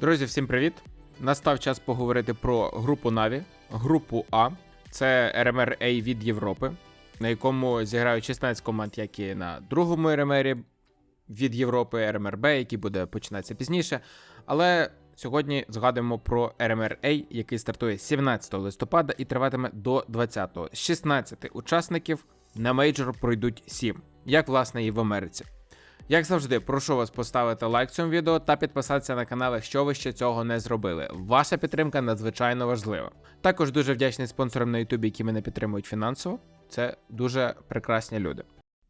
Друзі, всім привіт! Настав час поговорити про групу Наві, групу А. Це РМР А від Європи, на якому зіграють 16 команд, як і на другому РМРі від Європи, РМР Б, який буде починатися пізніше. Але сьогодні згадуємо про РМР А, який стартує 17 листопада і триватиме до 20-го. З 16 учасників на мейджор пройдуть 7, як власне і в Америці. Як завжди, прошу вас поставити лайк цьому відео та підписатися на канал, якщо ви ще цього не зробили. Ваша підтримка надзвичайно важлива. Також дуже вдячний спонсорам на Ютубі, які мене підтримують фінансово. Це дуже прекрасні люди.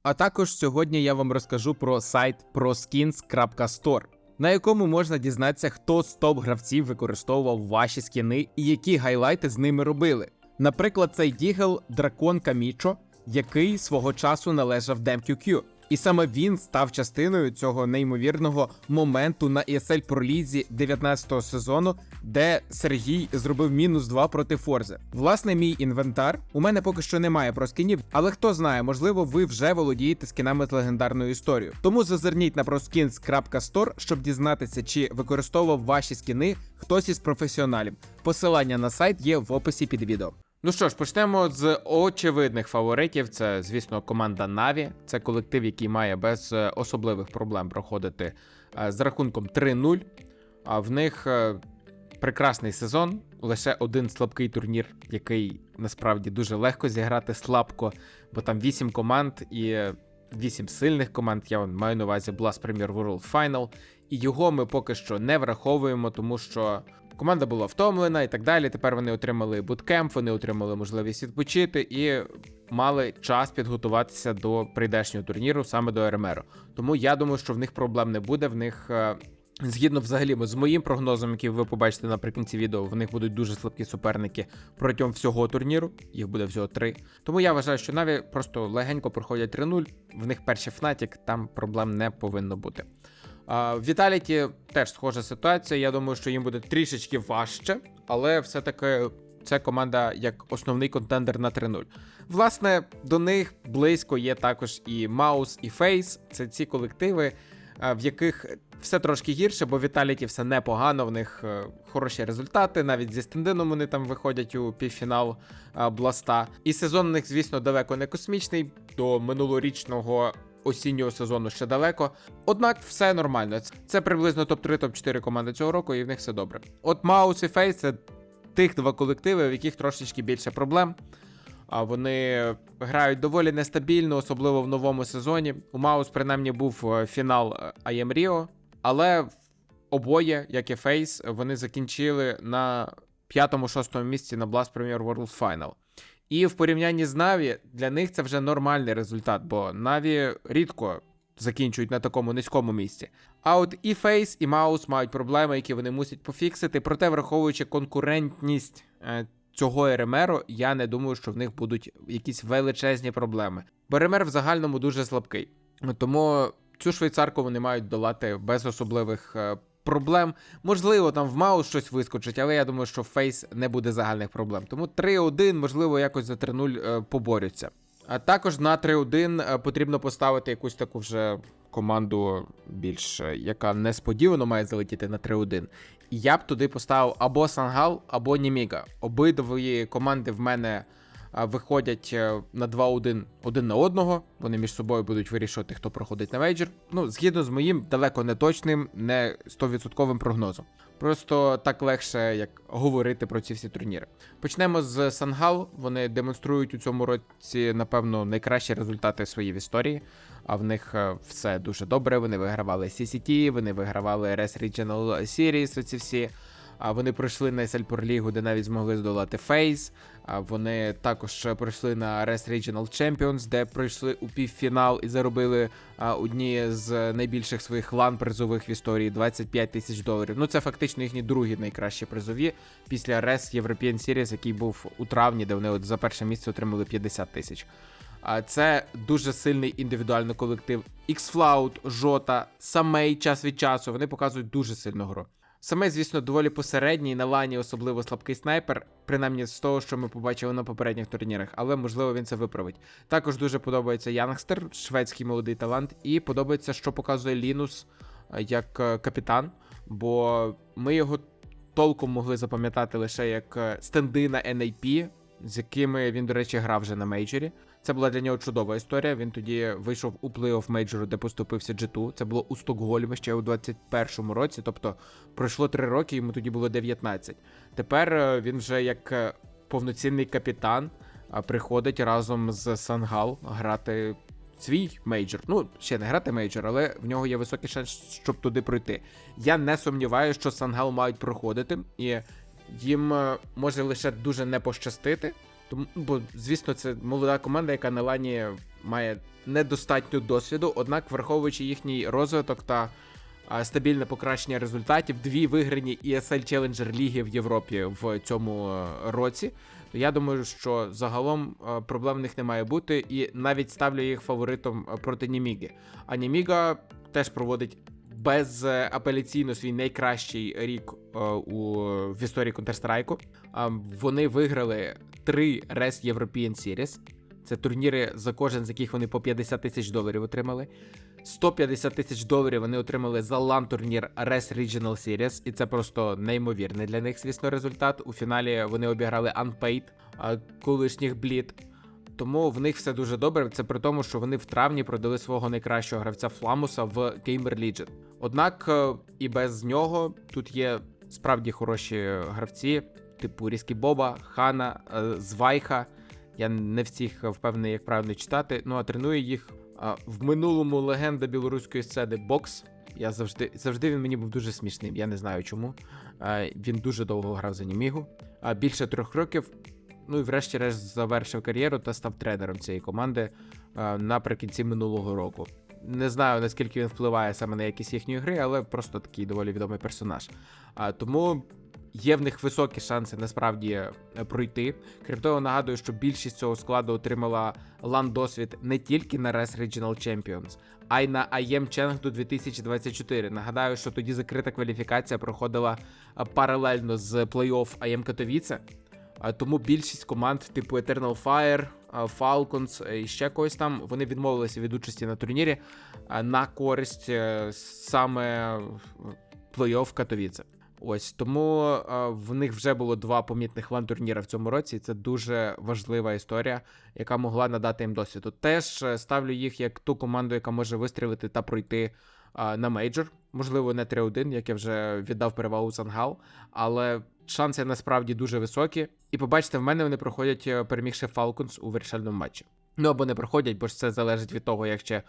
А також сьогодні я вам розкажу про сайт proskins.store, на якому можна дізнатися, хто з топ-гравців використовував ваші скіни і які гайлайти з ними робили. Наприклад, цей дігл Дракон Камічо, який свого часу належав DemQQ. І саме він став частиною цього неймовірного моменту на ESL пролізі 19-го сезону, де Сергій зробив мінус 2 проти Форзи. Власне, мій інвентар. У мене поки що немає про скінів, але хто знає, можливо, ви вже володієте скінами з легендарною історією. Тому зазирніть на proskins.store, щоб дізнатися, чи використовував ваші скіни хтось із професіоналів. Посилання на сайт є в описі під відео. Ну що ж, почнемо з очевидних фаворитів. Це, звісно, команда Наві. Це колектив, який має без е, особливих проблем проходити е, з рахунком 3-0. А в них е, прекрасний сезон. Лише один слабкий турнір, який насправді дуже легко зіграти слабко, бо там 8 команд і 8 сильних команд. Я маю на увазі Blast Premier World Final. І його ми поки що не враховуємо, тому що команда була втомлена і так далі. Тепер вони отримали буткемп, вони отримали можливість відпочити і мали час підготуватися до прийдешнього турніру саме до РМРу. Тому я думаю, що в них проблем не буде. В них. е, Згідно взагалі з моїм прогнозом, який ви побачите наприкінці відео, в них будуть дуже слабкі суперники протягом всього турніру. Їх буде всього три. Тому я вважаю, що Наві просто легенько проходять 3-0. В них перший Фнатік, там проблем не повинно бути. В Віталіті теж схожа ситуація. Я думаю, що їм буде трішечки важче, але все-таки це команда як основний контендер на 3-0. Власне, до них близько є також і Маус, і Фейс. Це ці колективи, в яких все трошки гірше, бо Віталіті все непогано, в них е, хороші результати. Навіть зі стендином вони там виходять у півфінал Бласта. І сезон у них, звісно, далеко не космічний. До минулорічного осіннього сезону ще далеко. Однак все нормально. Це приблизно топ-3, топ-4 команди цього року, і в них все добре. От Маус і Фейс це тих два колективи, в яких трошечки більше проблем. А вони грають доволі нестабільно, особливо в новому сезоні. У Маус, принаймні, був е, фінал IM Rio, але обоє, як і Фейс, вони закінчили на п'ятому-шостому місці на Blast Premier World Final. І в порівнянні з Наві для них це вже нормальний результат, бо Наві рідко закінчують на такому низькому місці. А от і Фейс, і Маус мають проблеми, які вони мусять пофіксити. Проте, враховуючи конкурентність е, цього РМРу, я не думаю, що в них будуть якісь величезні проблеми. Бо РМР в загальному дуже слабкий. Тому цю швейцарку вони мають долати без особливих е, проблем. Можливо, там в Маус щось вискочить, але я думаю, що в Фейс не буде загальних проблем. Тому 3-1, можливо, якось за 3-0 е, поборються. А також на 3-1 е, потрібно поставити якусь таку вже команду більш, яка несподівано має залетіти на 3-1. І я б туди поставив або Сангал, або Німіга. Обидві команди в мене виходять е, на 2-1 один на одного. Вони між собою будуть вирішувати, хто проходить на мейджор. Ну, згідно з моїм далеко не точним, не 100% прогнозом. Просто так легше як говорити про ці всі турніри. Почнемо з Сангал. Вони демонструють у цьому році, напевно, найкращі результати свої в історії. А в них е, все дуже добре. Вони вигравали CCT, вони вигравали RS Regional Series, оці всі. А вони пройшли на SL Pro League, де навіть змогли здолати Фейс. Вони також пройшли на RS Regional Champions, де пройшли у півфінал і заробили одні з найбільших своїх лан призових в історії 25 тисяч доларів. Ну це фактично їхні другі найкращі призові після RS European Series, який був у травні, де вони от за перше місце отримали 50 тисяч. А це дуже сильний індивідуальний колектив. Xflout, Жота, Самей час від часу. Вони показують дуже сильну гру. Саме, звісно, доволі посередній на лані, особливо слабкий снайпер, принаймні з того, що ми побачили на попередніх турнірах, але можливо він це виправить. Також дуже подобається Янгстер, шведський молодий талант, і подобається, що показує Лінус е, як е, капітан. бо ми його толком могли запам'ятати лише як е, стенди на NAP, з якими він, до речі, грав вже на мейджорі. Це була для нього чудова історія. Він тоді вийшов у плей-офф мейджору, де поступився G2. Це було у Стокгольмі ще у 21-му році. Тобто пройшло 3 роки, йому тоді було 19. Тепер е, він вже як е, повноцінний капітан приходить разом з Сангал грати свій мейджор. Ну, ще не грати мейджор, але в нього є високий шанс, щоб туди пройти. Я не сумніваюся, що Сангал мають проходити, і їм е, може лише дуже не пощастити. Тому, бо, звісно, це молода команда, яка на лані має недостатньо досвіду, однак, враховуючи їхній розвиток та а, стабільне покращення результатів, дві виграні ESL Challenger ліги в Європі в цьому е, році. То я думаю, що загалом е, проблем в них не має бути, і навіть ставлю їх фаворитом е, проти Німіги. А Німіга теж проводить безапеляційно свій найкращий рік у в історії Counter-Strike. Вони виграли три Res European Series. Це турніри, за кожен з яких вони по 50 тисяч доларів отримали. 150 тисяч доларів вони отримали за лан турнір Res Regional Series, і це просто неймовірний для них, звісно, результат. У фіналі вони обіграли Unpaid, колишніх Блід. Тому в них все дуже добре. Це при тому, що вони в травні продали свого найкращого гравця Фламуса в Gamer Legion. Однак е, і без нього тут є справді хороші гравці, типу Різкі Боба, Хана, е, Звайха. Я не всіх впевнений, як правильно читати. Ну а тренує їх а, в минулому легенда білоруської сцени Бокс. Я завжди завжди він мені був дуже смішним. Я не знаю чому. Він дуже довго грав за Німігу. Більше трьох років. Ну і врешті-решт завершив кар'єру та став тренером цієї команди наприкінці минулого року. Не знаю наскільки він впливає саме на якісь їхньої гри, але просто такий доволі відомий персонаж. А тому є в них високі шанси насправді е, пройти. Крім того, нагадую, що більшість цього складу отримала лан досвід не тільки на Res Regional Champions, а й на IEM Chengdu 2024. Нагадаю, що тоді закрита кваліфікація проходила е, паралельно з плей-офф IEM Katowice. Тому більшість команд, типу Eternal Fire, е, Falcons і ще когось там, вони відмовилися від участі на турнірі на користь саме плей-офф Катовіце. Ось тому е, в них вже було два помітних лан-турніри в цьому році. і Це дуже важлива історія, яка могла надати їм досвіду. Теж е, ставлю їх як ту команду, яка може вистрілити та пройти е, на мейджор. Можливо, не 3-1, як я вже віддав перевагу Сангал, але шанси насправді дуже високі. І побачите, в мене вони проходять перемігши Falcons у вирішальному матчі. Ну або не проходять, бо ж це залежить від того, як ще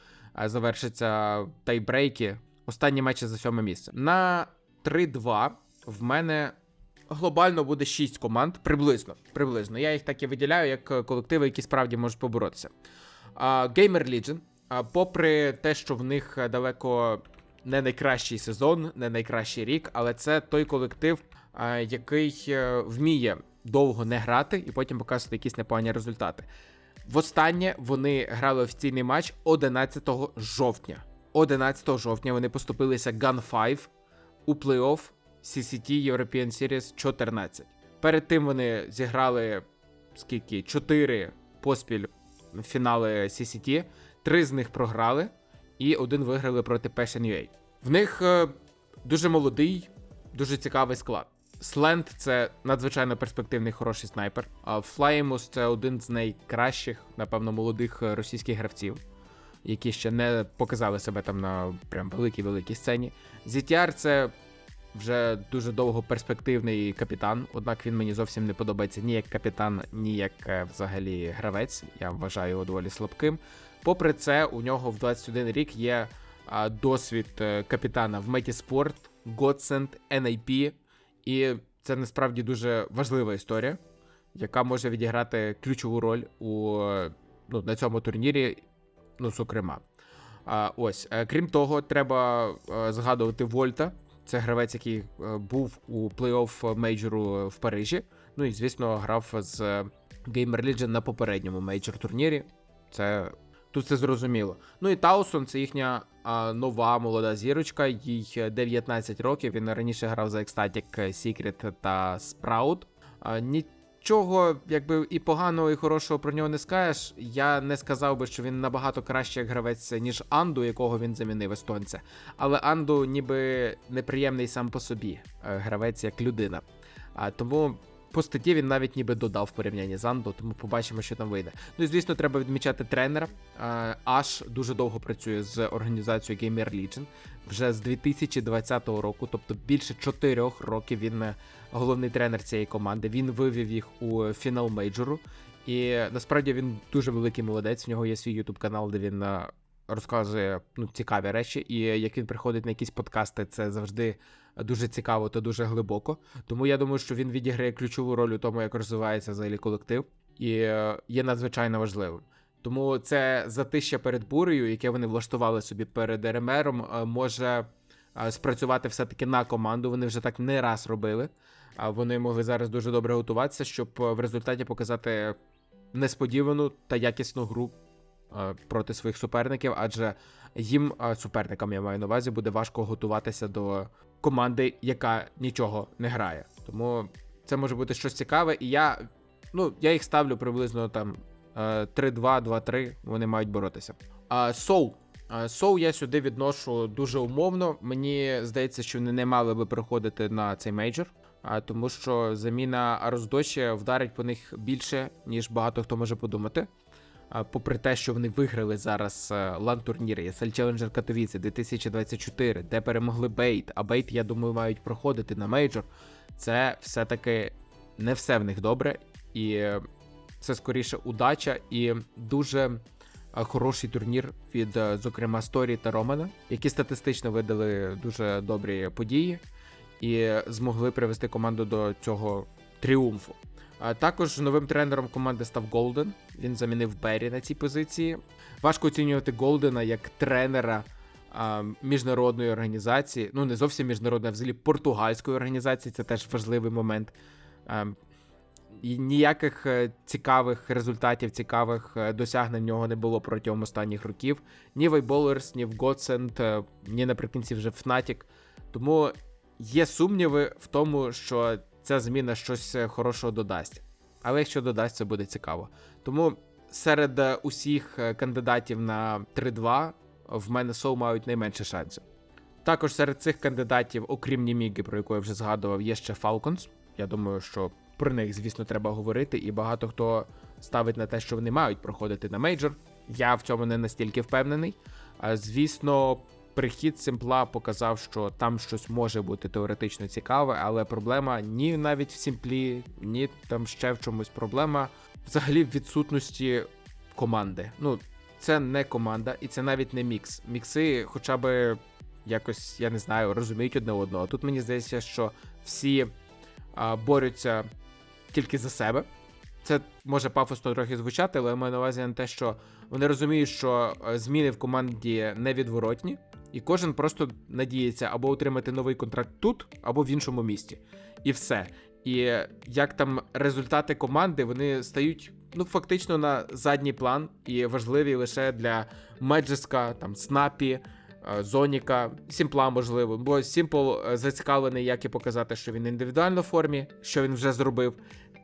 завершаться тайбрейки. Останні матчі за сьоме місце. На 3-2 в мене глобально буде 6 команд. Приблизно. Приблизно. Я їх так і виділяю, як е, колективи, які справді можуть поборотися. Gamer Legion, попри те, що в них е, далеко не найкращий сезон, не найкращий рік, але це той колектив, який е, вміє довго не грати і потім показувати якісь непогані результати. Востаннє вони грали офіційний матч 11 жовтня. 11 жовтня вони поступилися Gun 5 у плей-офф CCT European Series 14. Перед тим вони зіграли скільки? 4 поспіль фінали CCT, три з них програли, і один виграли проти Passion UA. В них е, дуже молодий, дуже цікавий склад. Сленд це надзвичайно перспективний хороший снайпер. А Флеймус це один з найкращих, напевно, молодих е, російських гравців, які ще не показали себе там на прям великій великій сцені. ZTR це вже дуже довго перспективний капітан, однак він мені зовсім не подобається ні як капітан, ні як е, взагалі гравець. Я вважаю його доволі слабким. Попри це, у нього в 21 рік є досвід е, капітана в Метіспорт, Godsend, NIP, і це насправді дуже важлива історія, яка може відіграти ключову роль у ну, на цьому турнірі, ну, зокрема. Ось, е, крім того, треба згадувати Вольта. Це гравець, який е, був у плей-офф мейджору в Парижі. Ну і, звісно, грав з Gamer Legion на попередньому мейджор турнірі. Це тут це зрозуміло. Ну і Таусон це їхня нова молода зірочка, їй 19 років. Він раніше грав за Ecstatic Secret та Sprout. Ні, нічого, якби і поганого, і хорошого про нього не скажеш. Я не сказав би, що він набагато краще як гравець, ніж Анду, якого він замінив естонця. Але Анду ніби неприємний сам по собі е, гравець як людина. А тому по статті він навіть ніби додав в порівнянні з Анду, тому побачимо, що там вийде. Ну і звісно, треба відмічати тренера. Аш дуже довго працює з організацією Gamer Legion. Вже з 2020 року, тобто більше 4 років він е, головний тренер цієї команди. Він вивів їх у фінал мейджору. І насправді він дуже великий молодець. В нього є свій ютуб канал, де він е, розказує ну, цікаві речі. І як він приходить на якісь подкасти, це завжди дуже цікаво та дуже глибоко. Тому я думаю, що він відіграє ключову роль у тому, як розвивається взагалі колектив, і е, є надзвичайно важливим. Тому це затища перед бурею, яке вони влаштували собі перед РМРом, е, може е, спрацювати все-таки на команду. Вони вже так не раз робили. А вони могли зараз дуже добре готуватися, щоб в результаті показати несподівану та якісну гру проти своїх суперників, адже їм, суперникам я маю на увазі, буде важко готуватися до команди, яка нічого не грає. Тому це може бути щось цікаве, і я, ну, я їх ставлю приблизно там е, 3-2, 2-3, вони мають боротися. Соу. Соу я сюди відношу дуже умовно. Мені здається, що вони не мали би приходити на цей мейджор. А тому що заміна Роздоші вдарить по них більше, ніж багато хто може подумати. Попри те, що вони виграли зараз лан турніри ESL Challenger Katowice 2024, де перемогли Бейт, а Бейт, я думаю, мають проходити на мейджор. Це все-таки не все в них добре, і е, це скоріше удача і дуже е, хороший турнір від, е, зокрема, Сторі та Романа, які статистично видали дуже добрі події і змогли привести команду до цього тріумфу. Також новим тренером команди став Голден. Він замінив Беррі на цій позиції. Важко оцінювати Голдена як тренера а, міжнародної організації. Ну, не зовсім міжнародної, а взагалі португальської організації. Це теж важливий момент. А, і ніяких е, цікавих результатів, цікавих е, досягнень в нього не було протягом останніх років. Ні в iBallers, ні в е, ні наприкінці вже в Fnatic. Тому є сумніви в тому, що ця зміна щось е, хорошого додасть. Але якщо додасть, це буде цікаво. Тому серед е, усіх е, кандидатів на 3-2 в мене Соу мають найменше шансів. Також серед цих кандидатів, окрім Німіги, про яку я вже згадував, є ще Falcons. Я думаю, що про них, звісно, треба говорити, і багато хто ставить на те, що вони мають проходити на мейджор. Я в цьому не настільки впевнений. Звісно, прихід Сімпла показав, що там щось може бути теоретично цікаве, але проблема ні навіть в Сімплі, ні там ще в чомусь проблема взагалі в відсутності команди. Ну, це не команда, і це навіть не мікс. Мікси, хоча би якось, я не знаю, розуміють одне одного. Тут мені здається, що всі а, борються тільки за себе. Це може пафосно трохи звучати, але я маю на увазі на те, що вони розуміють, що е, зміни в команді невідворотні, і кожен просто надіється або отримати новий контракт тут, або в іншому місті. І все. І як там результати команди вони стають ну фактично на задній план і важливі лише для Меджеска, там Снапі, е, Зоніка, Сімпла, можливо. Бо Сімпл е, зацікавлений, як і показати, що він індивідуально в формі, що він вже зробив.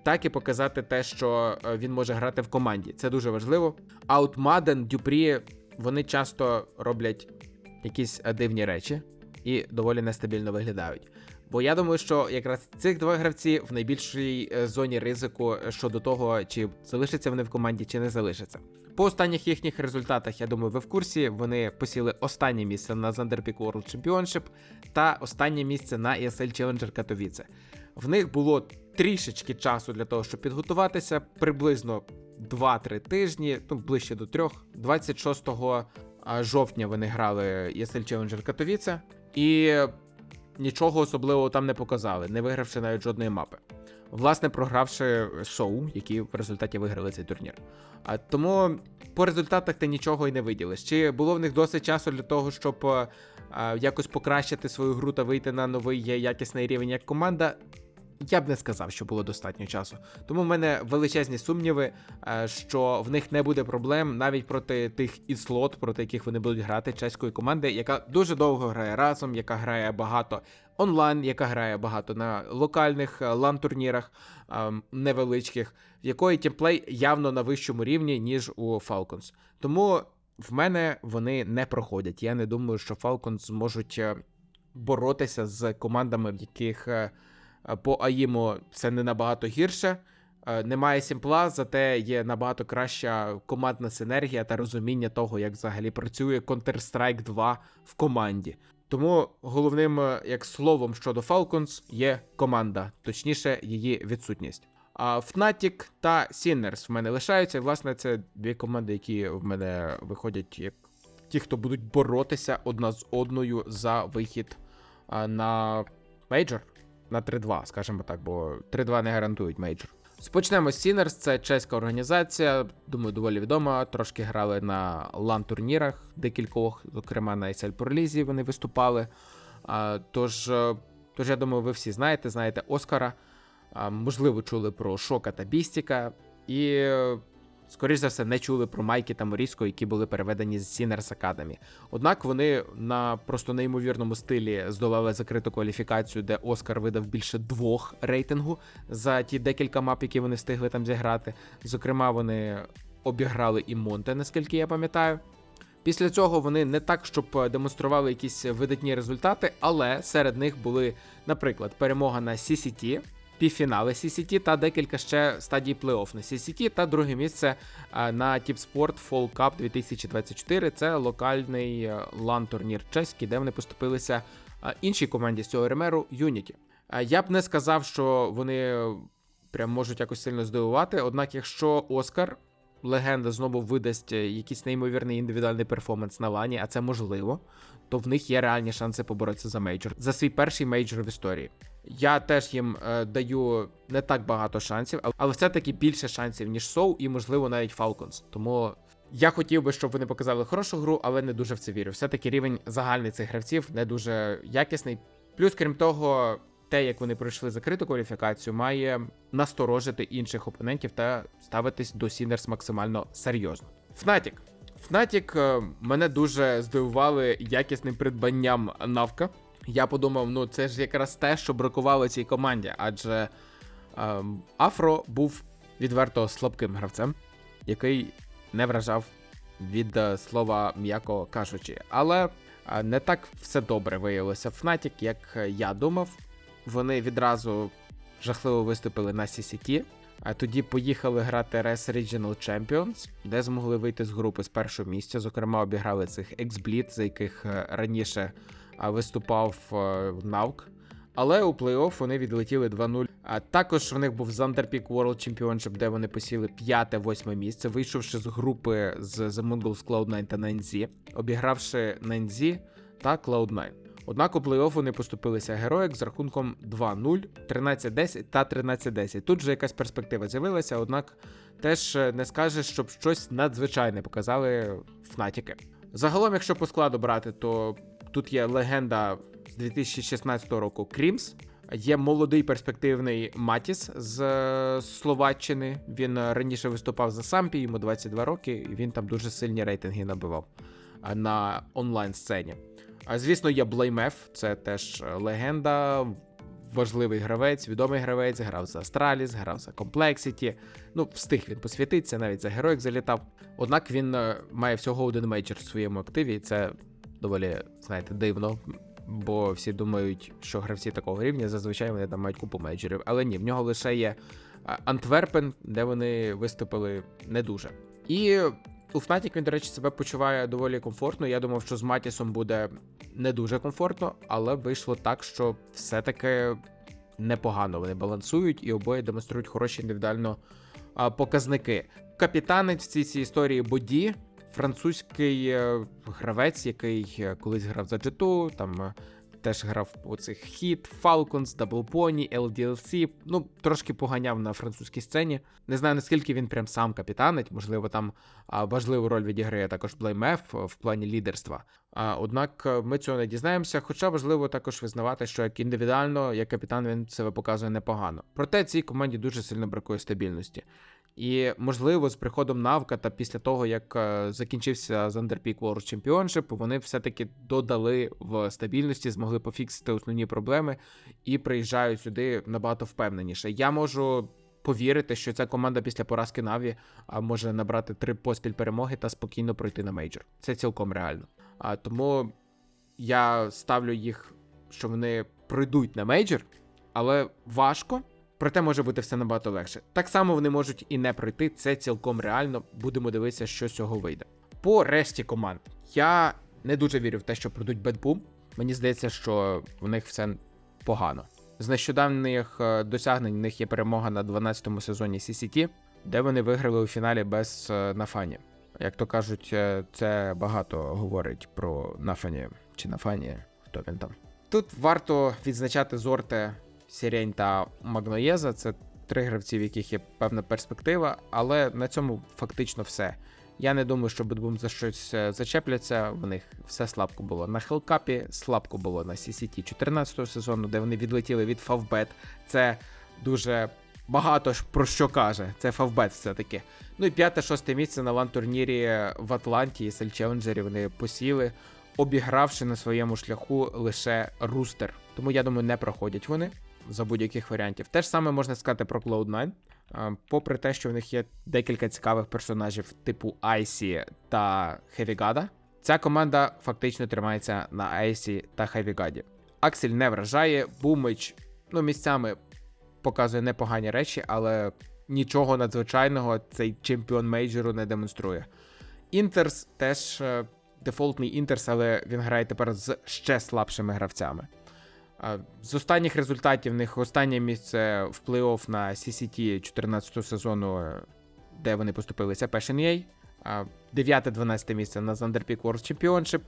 Так і показати те, що е, він може грати в команді. Це дуже важливо. А от Маден, Дюпрі, вони часто роблять якісь е, дивні речі і доволі нестабільно виглядають. Бо я думаю, що якраз цих два гравці в найбільшій е, зоні ризику щодо того, чи залишаться вони в команді, чи не залишаться. По останніх їхніх результатах, я думаю, ви в курсі. Вони посіли останнє місце на Zanderpeak World Championship та останнє місце на ESL Challenger Katowice. В них було трішечки часу для того, щоб підготуватися, приблизно 2-3 тижні, ну ближче до 3. 26 а, жовтня вони грали ESL Challenger Katowice і нічого особливого там не показали, не вигравши навіть жодної мапи. Власне, програвши Соу, які в результаті виграли цей турнір. А тому по результатах ти нічого й не виділиш. Чи було в них досить часу для того, щоб а, якось покращити свою гру та вийти на новий якісний рівень як команда? Я б не сказав, що було достатньо часу. Тому в мене величезні сумніви, е, що в них не буде проблем навіть проти тих іслот, проти яких вони будуть грати чеської команди, яка дуже довго грає разом, яка грає багато онлайн, яка грає багато на локальних е, лан-турнірах е, невеличких, в якої тімплей явно на вищому рівні, ніж у Falcons. Тому в мене вони не проходять. Я не думаю, що Falcons зможуть е, боротися з командами, в яких по АІМу це не набагато гірше. Е, Немає сімпла, зате є набагато краща командна синергія та розуміння того, як взагалі працює Counter-Strike 2 в команді. Тому головним е, як словом щодо Falcons є команда, точніше, її відсутність. А Fnatic та Sinners в мене лишаються. Власне, це дві команди, які в мене виходять як ті, хто будуть боротися одна з одною за вихід на мейджор. На 3-2, скажімо так, бо 3-2 не гарантують мейджор. Спочнемо з Sinners, це чеська організація, думаю, доволі відома. Трошки грали на лан-турнірах декількох, зокрема на SL Pro League вони виступали. Тож, е, тож, я думаю, ви всі знаєте, знаєте Оскара. Можливо, чули про Шока та Бістіка. І, е, скоріш за все, не чули про Майки та Моріско, які були переведені з Sinners Academy. Однак вони на просто неймовірному стилі здолали закриту кваліфікацію, де Оскар видав більше двох рейтингу за ті декілька мап, які вони встигли там зіграти. Зокрема, вони обіграли і Монте, наскільки я пам'ятаю. Після цього вони не так, щоб демонстрували якісь видатні результати, але серед них були, наприклад, перемога на CCT, півфінали CCT та декілька ще стадій плей-офф на CCT, та друге місце на тіп TipSport Fall Cup 2024. Це локальний лан-турнір чеський, де вони поступилися е, іншій команді з цього ремеру Unity. Е, Я б не сказав, що вони прям можуть якось сильно здивувати. Однак, якщо Оскар легенда знову видасть е, якийсь неймовірний індивідуальний перформанс на лані, а це можливо, то в них є реальні шанси поборотися за мейджор за свій перший мейджор в історії. Я теж їм е, даю не так багато шансів, але все-таки більше шансів, ніж Соу, і, можливо, навіть Falcons. Тому я хотів би, щоб вони показали хорошу гру, але не дуже в це вірю. Все-таки рівень загальний цих гравців не дуже якісний. Плюс, крім того, те, як вони пройшли закриту кваліфікацію, має насторожити інших опонентів та ставитись до Сінерс максимально серйозно. Fnatic. Fnatic е, мене дуже здивували якісним придбанням навка. Я подумав, ну це ж якраз те, що бракувало цій команді, адже ем, Афро був відверто слабким гравцем, який не вражав від е, слова м'яко кажучи. Але е, не так все добре виявилося в Fnatic, як я думав. Вони відразу жахливо виступили на CCT, а тоді поїхали грати RS Regional Champions, де змогли вийти з групи з першого місця. Зокрема, обіграли цих X-Bleed, за яких е, раніше виступав е, Навк. Але у плей-офф вони відлетіли 2-0. А також в них був Zanderpeak World Championship, де вони посіли 5-8 місце, вийшовши з групи з The Mongols Cloud9 та 9Z, обігравши 9Z та Cloud9. Однак у плей-офф вони поступилися героїк з рахунком 2-0, 13-10 та 13-10. Тут вже якась перспектива з'явилася, однак теж е, не скажеш, щоб щось надзвичайне показали Фнатіки. Загалом, якщо по складу брати, то тут є легенда з 2016 року Крімс. Є молодий перспективний Матіс з е, Словаччини. Він е, раніше виступав за Сампі, йому 22 роки, і він там дуже сильні рейтинги набивав на онлайн сцені. А звісно, є Блеймеф, це теж е, легенда, важливий гравець, відомий гравець, грав за Астраліс, грав за Complexity. Ну, встиг він посвятитися, навіть за героїк залітав. Однак він е, має всього один мейджор в своєму активі, і це доволі, знаєте, дивно. Бо всі думають, що гравці такого рівня зазвичай вони там мають купу мейджорів. Але ні, в нього лише є е, Антверпен, де вони виступили не дуже. І у Fnatic він, до речі, себе почуває доволі комфортно. Я думав, що з Матісом буде не дуже комфортно, але вийшло так, що все-таки непогано вони балансують і обоє демонструють хороші індивідуально показники. Капітанець в цій, цій історії Боді, французький е, гравець, який е, колись грав за Джету, там е, теж грав у цих Hit, Falcons, Double Pony, LDLC. Ну, трошки поганяв на французькій сцені. Не знаю, наскільки він прям сам капітанить, можливо, там важливу роль відіграє також BlameF в плані лідерства. Однак е, ми цього не дізнаємося, хоча важливо також визнавати, що як індивідуально, як капітан він себе показує непогано. Проте цій команді дуже сильно бракує стабільності. І можливо, з приходом Навка та після того, як е, закінчився Zanderpeak World Championship, вони все-таки додали в стабільності, змогли пофіксити основні проблеми і приїжджають сюди набагато впевненіше. Я можу повірити, що ця команда після поразки Наві може набрати три поспіль перемоги та спокійно пройти на мейджор. Це цілком реально. А тому я ставлю їх, що вони пройдуть на мейджор, але важко. Проте може бути все набагато легше. Так само вони можуть і не пройти, це цілком реально. Будемо дивитися, що з цього вийде. По решті команд я не дуже вірю в те, що пройдуть Бетбум. Мені здається, що в них все погано. З нещодавніх е, досягнень в них є перемога на 12-му сезоні CCT, де вони виграли у фіналі без е, Нафані. Як то кажуть, е, це багато говорить про Нафані чи Нафані, хто він там. Тут варто відзначати Зорте, Сірень та Магноєза. Це три гравці, в яких є певна перспектива, але на цьому фактично все. Я не думаю, що Бетбум за щось е, зачепляться. В них все слабко було на Хелкапі, слабко було на CCT 14-го сезону, де вони відлетіли від Фавбет. Це дуже багато про що каже. Це Фавбет все-таки. Ну і п'яте-шосте місце на лан-турнірі в Атланті і Сель Челенджері вони посіли, обігравши на своєму шляху лише рустер. Тому я думаю, не проходять вони за будь-яких варіантів. Те ж саме можна сказати про Cloud9. Е, Попри те, що в них є декілька цікавих персонажів типу Айсі та Хевігада, ця команда фактично тримається на Айсі та Хевігаді. Аксель не вражає, Бумич ну, місцями показує непогані речі, але нічого надзвичайного цей чемпіон мейджору не демонструє. Інтерс теж е, дефолтний Інтерс, але він грає тепер з ще слабшими гравцями. З останніх результатів в них останнє місце в плей-офф на CCT 14 сезону, е, де вони поступилися Passion EA. 9-12 місце на Zanderpeak World Championship.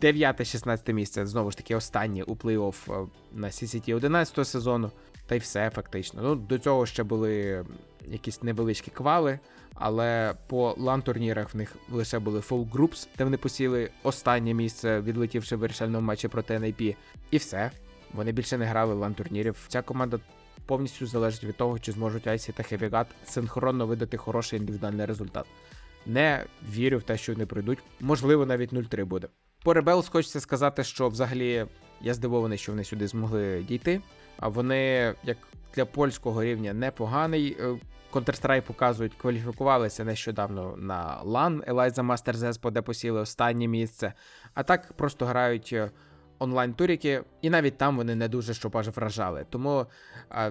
9-16 місце знову ж таки останнє у плей-офф е, на CCT 11 сезону. Та й все фактично. Ну, До цього ще були якісь невеличкі квали, але по лан-турнірах в них лише були Full Groups, де вони посіли останнє місце, відлетівши в вирішальному матчі проти NIP. І все. Вони більше не грали лан-турнірів. Ця команда повністю залежить від того, чи зможуть Айсі та Хевігат синхронно видати хороший індивідуальний результат. Не вірю в те, що вони пройдуть. Можливо, навіть 0-3 буде. По Rebels хочеться сказати, що взагалі я здивований, що вони сюди змогли дійти. А вони, як для польського рівня, непоганий. Е, Counter-Strike показують, кваліфікувалися нещодавно на LAN Eliza Masters Espo, де посіли останнє місце. А так просто грають е, онлайн-туріки, і навіть там вони не дуже щоб аж вражали. Тому а,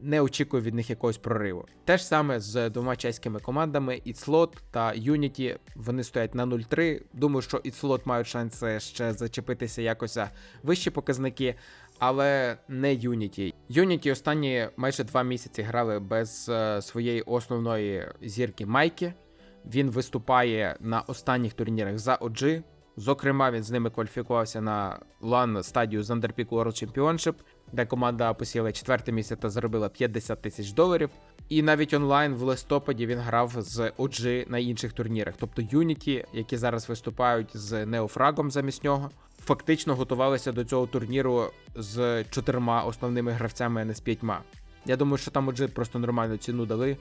не очікую від них якогось прориву. Те ж саме з двома чеськими командами Іцлот та Unity. Вони стоять на 0-3. Думаю, що Іцлот мають шанси ще зачепитися якось вищі показники, але не Unity. Unity останні майже два місяці грали без е, своєї основної зірки Майки. Він виступає на останніх турнірах за OG. Зокрема, він з ними кваліфікувався на лан стадію Zanderpeak World Championship, де команда посіла четверте місце та заробила 50 тисяч доларів. І навіть онлайн в листопаді він грав з OG на інших турнірах. Тобто Unity, які зараз виступають з Неофрагом замість нього, фактично готувалися до цього турніру з чотирма основними гравцями, а не з п'ятьма. Я думаю, що там OG просто нормальну ціну дали.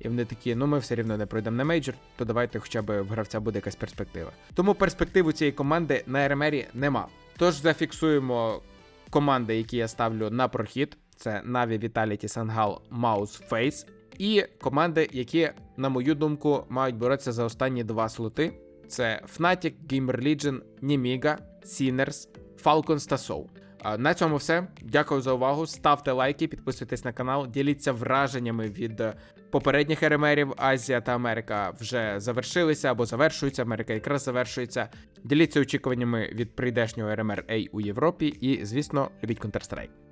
І вони такі, ну ми все рівно не пройдемо на мейджор, то давайте хоча б в гравця буде якась перспектива. Тому перспективу цієї команди на РМРі нема. Тож зафіксуємо команди, які я ставлю на прохід. Це Na'Vi, Vitality, Sangал, Mouse, Face. І команди, які, на мою думку, мають боротися за останні два слоти. Це Fnatic, Gamer Legion, Nemiga, Sinners, Falcons та Soul. На цьому все. Дякую за увагу. Ставте лайки, підписуйтесь на канал, діліться враженнями від попередніх РМРів. Азія та Америка вже завершилися або завершуються. Америка якраз завершується. Діліться очікуваннями від прийдешнього РМР у Європі і, звісно, любіть Counter-Strike.